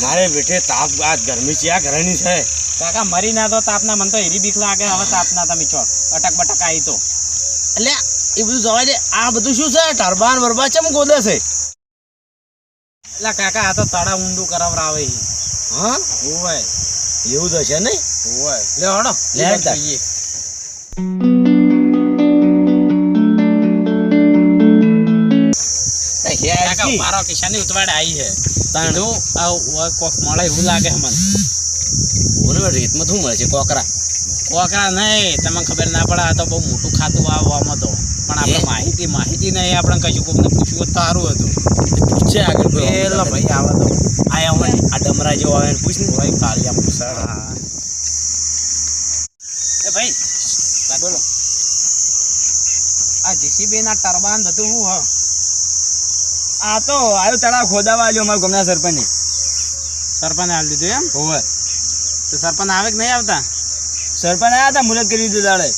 મારે બેઠે તાપ આ ગરમી ચિયા ઘરની છે. કાકા મરી ના તો તાપના મને તો એરી બીક લાગે હવે તાપના તમે છો. અટક બટક આવી તો. એટલે એ બધું જવા દે આ બધું શું છે? ટરબાન બરબા ચમ ગોદે છે? એટલે કાકા આ તો તળા ઊંડું કરાવરાવે. હા? ઓય એવું તો છે નહીં ઓય લે હડો. લે. જોઈએ. કાકા મારો કિશાની ઉતવાડ આવી છે. તાણ. આ કોક મળે એવું લાગે મને. બોલો રેતમાં શું મળે છે? કોકરા. કોકરા નહીં તમને ખબર ના પડે આ તો બહુ મોટું ખાતું આવવામાં તો. પણ આપણે માહિતી માહિતી નહીં આપણે કશું કોઈને પૂછવું તો સારું હતું. પૂછે આગળ પેલો ભાઈ આવે તો. આયા હોય આ ડમરા જેવો આવે ને પૂછ ને ભાઈ કાળિયા પૂછાડ એ ભાઈ બોલો. આ જીસીબી ના ટરબાન બધું શું હ? આ તો આયો તળાવ ખોદાવા આવ્યો અમારા ગમના સરપંચ. સરપંચ હાલ દીધું એમ? હોવે. તો સરપંચ આવે કે નહીં આવતા? સરપંચ આવ્યા હતા મુહૂર્ત કરી દીધું દાડે.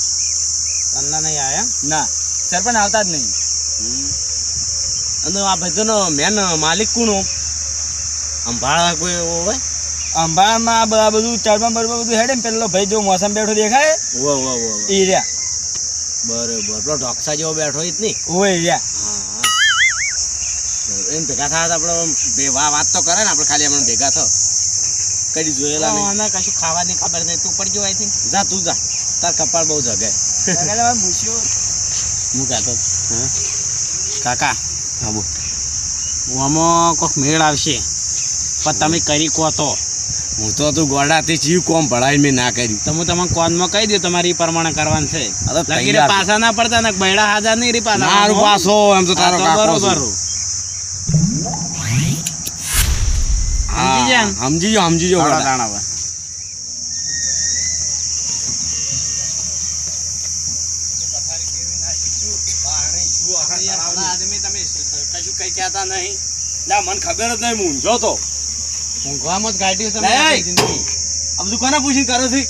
તમને નહીં આવ્યા ના સરપંચ આવતા જ નહીં. અને આ ભજનો મેન માલિક કોણ અંભાળા કોઈ એવો હોય? અંભાળામાં આ બધા ચારમાં બરોબર બધું હેડે ને પેલો ભાઈ જો મોસમ બેઠો દેખાય ઓ ઓ ઓ એ રહ્યા. બરોબર. પેલો ઢોકસા જેવો બેઠો જ નહીં? ઓય રહ્યા. એમ ભેગા થયા આપણે બે વાત તો કરે ને આપણે ખાલી એમને ભેગા થયો કદી જોયેલા નહીં. મને કશું ખાવાની ખબર નહીં. તું પડજો અહીંથી જા તું જા. તાર કપાળ બહુ જગે હું કહેતો કાકા. હા બોલ. આમાં કોઈક મેળ આવશે. પણ તમે કરી કહો તો. હું તો તું ગોડાથી જીવ કોમ ભળાઈ મેં ના કર્યું. તો હું તમને કોનમાં કહી દઉં તમારી પ્રમાણે કરવાનું છે. પાછા ના પડતા ને બૈડા હાજર નહીં રે પાછા. મારું પાસો એમ તો તારો બરોબર છું. સમજી ગયા સમજી જો સમજી જો. દાણા હવે. કશું કઈ કહેતા નહીં ના મને ખબર જ નહીં હું તો ઊંઘવામાં જ કાઢ્યું તમે લે. આખી જિંદગી. આ બધું કોને પૂછીને કરે છે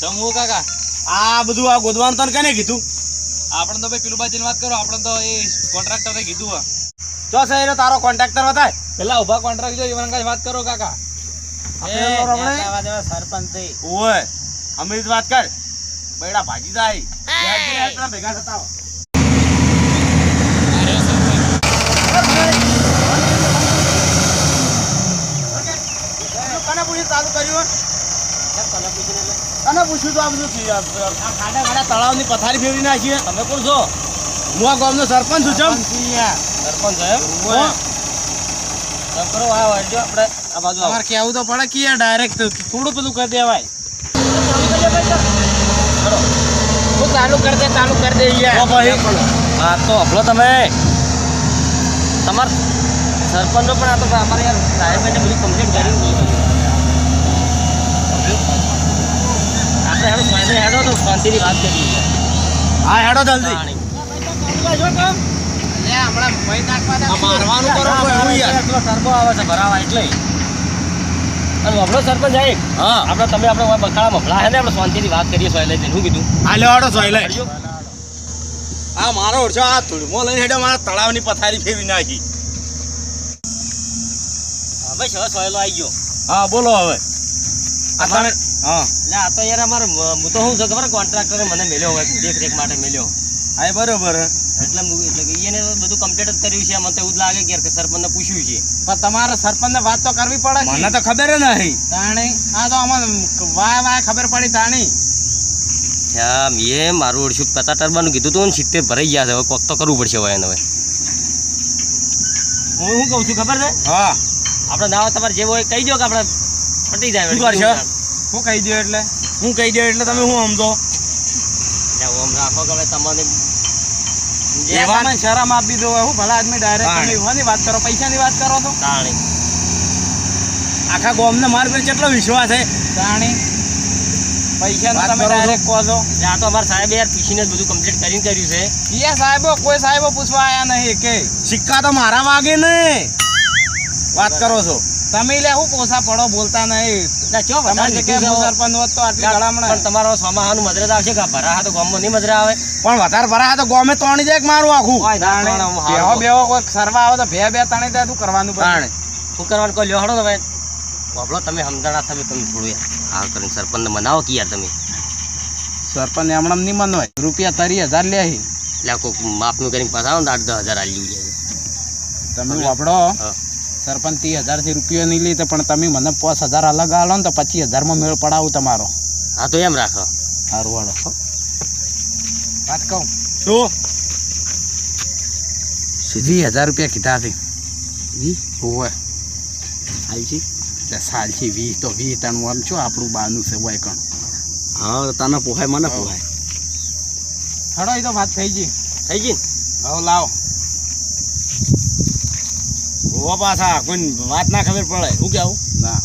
સમૂહ કાકા આ બધું આ ગોદવાનું તને કને કીધું આપણે તો ભાઈ પેલું બાજુની વાત કરો આપણે તો એ કોન્ટ્રાક્ટરે કીધું હે. ચો સહીરો તારો કોન્ટ્રાક્ટર બતાય પેલા ઊભા કોન્ટ્રાક્ટ જો કાંઈ વાત કરો કાકા. આપણે? સરપંચ. ઓય અમિત વાત કર. બેડા ભાજી જાય. ભેગા થતા હો. કોને પૂછ્યું? ચાલુ કર્યું તને પૂછ્યું તો આ બધું? થયું. આ આ ખાડા ખાડા તળાવની પથારી ફેરવી નાખીએ તમે કોણ છો? હું આ ગામનો સરપંચ છું ચમ. સરપંચ. કરો આ વાળજો આપણે આ બાજુ આવો. તમારે કેવું તો પડે કે યાર ડાયરેક્ટ થોડું પેલું કરી દેવાય. તું ચાલુ કરી દે ચાલુ કરી દે યાર. ભાઈ હા તો હફલો તમે. તમાર સરપંચનો પણ આ તો અમારે યાર સાહેબને બધું કમ્પ્લીટ કર્યું. આપણે હેડો સાહેબે હેડો તો શાંતિની વાત કરીએ હા હેડો જલ્દી. મારવાનું કરો એવું યાર. એટલો ટર્બો આવે છે ભરાવા એટલે. અને હફલો સરપંચ સાહેબ હા. આપણે તમે આપણે બખાડા મફળા હે ને આપણે શાંતિની વાત કરીએ સોયલે શું કીધું? હા લે હેડો સોયલે આ મારો ઓરછો આ ધૂળમો લઈને હેડો મારા તળાવની પથારી ફેરવી નાખી. હવે હવે સોયલો આવી ગયો. હા બોલો હવે. આ તમે હા. એટલે આ તો યાર અમારે હું તો શું છે ખબર? કોન્ટ્રાક્ટરે મને મેલ્યો હોય દેખરેખ માટે મેલ્યો. હા બરોબર. એટલે એટલે કે એને બધું કમ્પ્લીટ જ કર્યું છે. મને તો એવું જ લાગે કે સરપંચને પૂછ્યું છે. પણ તમારે સરપંચને વાત તો કરવી પડે મને તો ખબર જ નહીં તાણી આ તો આમાં વાય વાય ખબર પડી તાણી. હા મેં મારું ઓળશું પચાસ ટરબાનું કીધું હતું ને સિત્તેર ભરાઈ ગયા છે. હવે કોક તો કરવું પડશે હવે એને હવે. હું શું કહું છું ખબર છે? હા. આપણે દાવા તમારે જેવો હોય કહી દો કે આપણે પટી જાય શું કરશો? હું કહી દો એટલે? હું કહી દો એટલે તમે શું સમજો? એટલે રાખો કે હવે તમને જે શરમ આપી દો હું ભલા આદમી ડાયરેક્ટ તમે વાત કરો પૈસાની વાત કરો તો આખા ગામને માર પર કેટલો વિશ્વાસ છે તાણી. પૈસા તમે? ડાયરેક્ટ કહો છો. આ તો અમારા સાહેબે યાર પૂછીને જ બધું કમ્પ્લીટ કરીને કર્યું છે. એ સાહેબો કોઈ સાહેબો પૂછવા આયા નહીં કે સિક્કા તો મારા વાગે ને. વાત કરો. છો. તમે લે હું પોસા પડો બોલતા નહીં. તમારી સોમાહાનું મદરેજ આવશે કે ભરા તો ગામમાં નહીં મદરા આવે? પણ વધારે ભરા તો ગોમે તોણી જાય મારું આખું? ઓય ના તોણે. હું હારું બેહો બેહો કોઈ સરવા આવે તો ભે બે તણી દે તું કરવાનું તાણે. શું કરવાનું કોઈ લ્યો તમે બાબલો તમે સમજાણા તમે તમે થોડું હા કરીને સરપંચ મનાવો કે યાર તમે. સરપંચ હમણાં નહીં મનવાય. રૂપિયા તરી હજાર લે. એટલે કોઈક માપનું કરીને પાછા આવો ને આઠ દસ હજાર આલી તમે હા. સરપંચ ત્રીસ હજારથી રૂપિયો નહીં લીધે પણ તમે મને પાંચ હજાર અલગ આલો ને તો પચીસ હજારમાં મેળ પડાવું તમારો. હા તો એમ રાખો. સારું વાળો વાત કહું? શું? વીસ હજાર રૂપિયા કીધા છે. વી હોવે. હાલજી એટલે સાલ છે વીસ તો વીસ તણું આમ છો આપણું બાનું છે હોય કણ. હા તને પોહાય મને પોહાય. હડો એ તો વાત થઈ ગઈ. થઈ ગઈ? હવે લાવો. પાછા કોઈ વાત ના ખબર પડે. શું કેવું ના.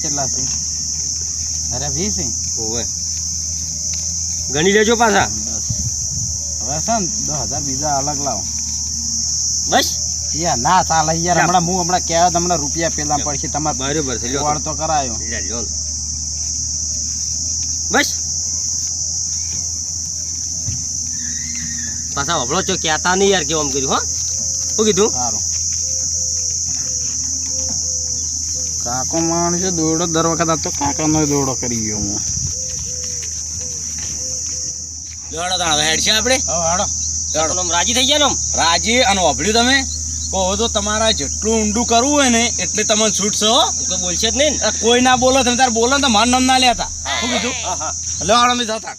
કેટલા છે? અરે વીસ ઓવે. ગણી લેજો પાછા. હવે છે ને દસ હજાર બીજા અલગ લાવો. બસ. યાર ના ચાલે યાર. હમણાં હું હમણાં કહેવા તમને રૂપિયા પેલા પડશે. તમારે બરોબર છે તો. કરાયો. લ્યો. બસ. પાછા હબળો છો કહેતા નહીં યાર કેવું આમ કર્યું હો. શું કીધું? સારું. કાકો માણસ દોડો દર વખત આ તો કાકાનો દોડો કરી ગયો હું. લેવડો તાણ હવે હેડ છે આપણે હાડો તો આમ રાજી થઈ ગયા ને આમ? રાજી અને વાપર્યું તમે? કહો તો તમારા જેટલું ઊંડું કરવું હોય ને એટલે તમને છૂટ છે તો બોલશે જ નહીં કોઈ ના બોલો તમે તાર બોલો ને તો મારું નામ ના લેતા. શું કીધું હા. લેવાડો જતા.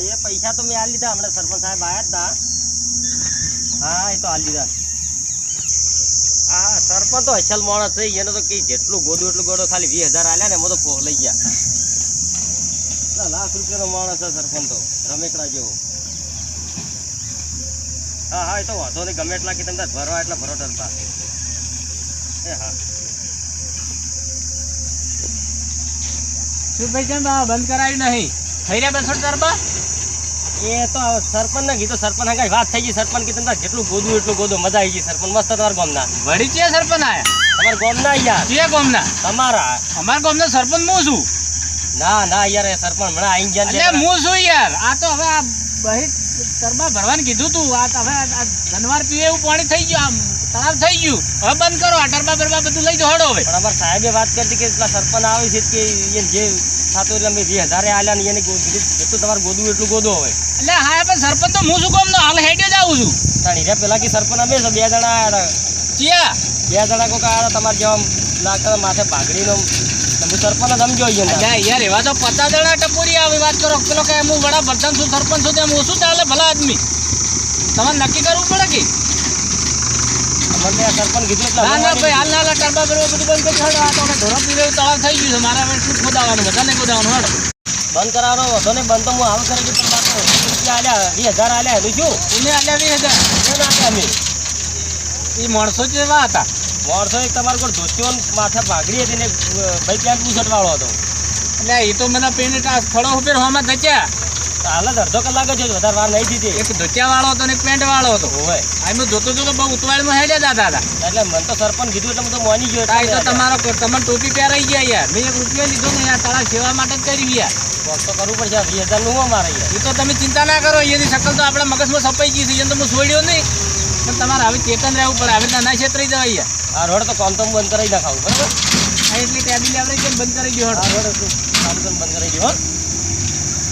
એ પૈસા તો મેં આ લીધા. હમણાં સરપંચ સાહેબ આવ્યા જ તા. હા એ તો આ લીધા. સરપંચ તો અસલ માણસ છે, એને તો કઈ જેટલું ગોદું એટલું ગોદો ખાલી વીસ હજાર આલ્યા ને એમાં તો લઈ ગયા. લાખ રૂપિયાનો માણસ છે સરપંચ તો રમેકડા જેવો. હા હા, એ તો વાંધો નહીં, ગમે એટલા કે તમે ભરવા એટલા ભરો ડરતા એ હા. શું ભાઈ કેમ બંધ કરાવ્યું નહીં. થઈ રહ્યા બસો દરબા એ તો સરપંચ ને કીધું સરપંચ આગળ વાત થઈ ગઈ. સરપંચ કીધું તાર જેટલું ગોદું એટલું ગોદું મજા આવી ગઈ સરપંચ. મસ્ત તમારા ગામના. વળી છે સરપંચ આયા? તમારા ગામના યાર. છે ગામના? તમારા. અમારા ગામના સરપંચ હું છું? ના ના યાર એ સરપંચ હમણાં આઈ ગયા એટલે હું છું યાર. આ તો હવે આ બહી તરબા ભરવાનું કીધું તું. આ તો હવે આ- ધનવાર પીવે એવું પાણી થઈ ગયું. આમ તળાવ થઈ ગયું. હવે બંધ કરો. આ ટરબા બરબા બધું લઈ જાઓ. હડો હવે. પણ અમારા સાહેબે વાત કરી કે પેલા સરપંચ આવે છે કે જે થતું એટલે અમે વીસ હજારે આલ્યા ને એને જેટલું તમારે ગોદવું એટલું ગોદો હોય. એટલે હા પણ સરપંચ તો હું શું કામ હાલ હેડ્યો જ આવું છું. તાણી રે પેલા કે સરપંચ અમે બે જણા આવ્યા હતા. ચિયા. બે જણા કોક આવ્યા તમારે જેમ લાગતા માથે પાઘડીનો તમે સરપંચ જ સમજો અહીંયા યાર એવા તો પચાસ જણા ટપોરી આવી વાત કરો. પેલો કે હું વડા પ્રધાન છું સરપંચ છું તેમ ઓછું ચાલે ભલા આદમી. તમારે નક્કી કરવું પડે કે? અમને આ સરપંચ કીધું એટલે ના ના ભાઈ હાલ ના ટરબા બરબા બધું બંધ કરી હાલો આ તો હવે ધોરા પીરે તળાવ થઈ ગયું છે. મારે હવે શું ખોદાવાનું બધાને ખોદાવાનું હાલો બંધ કરાવવાનો વધો ને બંધ તો હું હાલ કરી પણ મારે રૂપિયા આલ્યા વીસ હજાર આલ્યા એનું શું એને આલ્યા વીસ હજાર. એ આલ્યા અમે. એ માણસો જ એવા હતા. માણસો એક તમારે કોઈ ધોતીઓ માથે પાઘડી હતી ને ભાઈ ક્યાં પૂછટવાળો વાળો હતો. એટલે એ તો મને પેન ટાસ્ક સ્થળો ઉપર હોમાં ધચ્યા. હાલ જ અડધો કલાક જ વધારે વાર નહીં દીધી. એક ધોતિયા વાળો હતો ને એક પેન્ટ વાળો હતો. હોય આ એમ જોતો તો બહુ ઉતવાળમાં હેડ્યા દાદા હતા. એટલે મને તો સરપંચ કીધું એટલે હું તો માની ગયો આ તો તમારો તમારે ટોપી પહેરાઈ ગયા યાર. મેં એક રૂપિયો લીધો ને યાર તારા સેવા માટે જ કરી યાર કોક તો કરવું પડશે વીસ હજારનું અમારે મારે એ તો તમે ચિંતા ના કરો એની શકલ તો આપણા મગજમાં સપાઈ ગઈ છે એને તો હું છોડ્યો નહીં. પણ તમારે હવે ચેતન રહેવું પડે હવે નાના છેતરાઈ જવાય યાર. આ રોડ તો કોમ તો બંધ કરાવી નાખાવું બરાબર? હા એટલી ટેબલી આપણે કે બંધ કરી દો રોડ તું ચાલુ બંધ કરાવી દો હો.